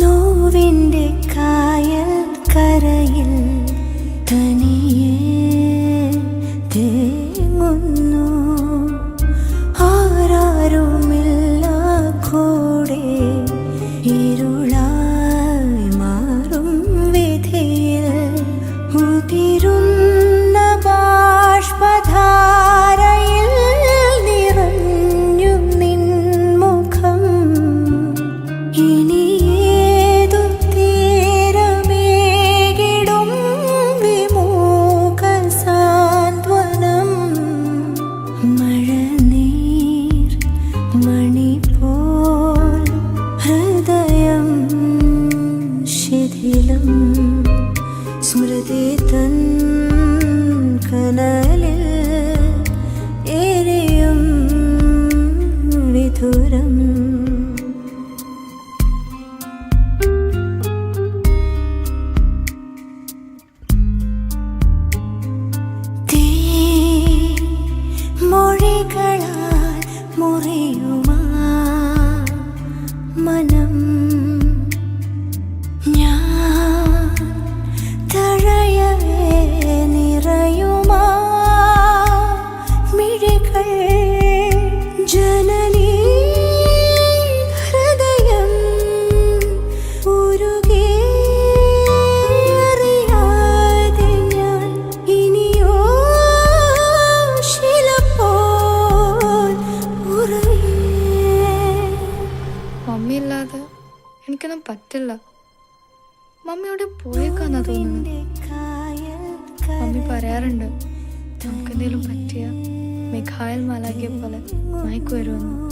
നോവിന്റെ കായൽ കരയിൽ മമ്മിയില്ലാതെ എനിക്കൊന്നും പറ്റില്ല. മമ്മിയോടെ പോയേക്കാന്നാ തോന്നുന്നത്. മമ്മി പറയാറുണ്ട് നമുക്കെന്തേലും പറ്റിയ Mikhail Malagepala, Mike Verona.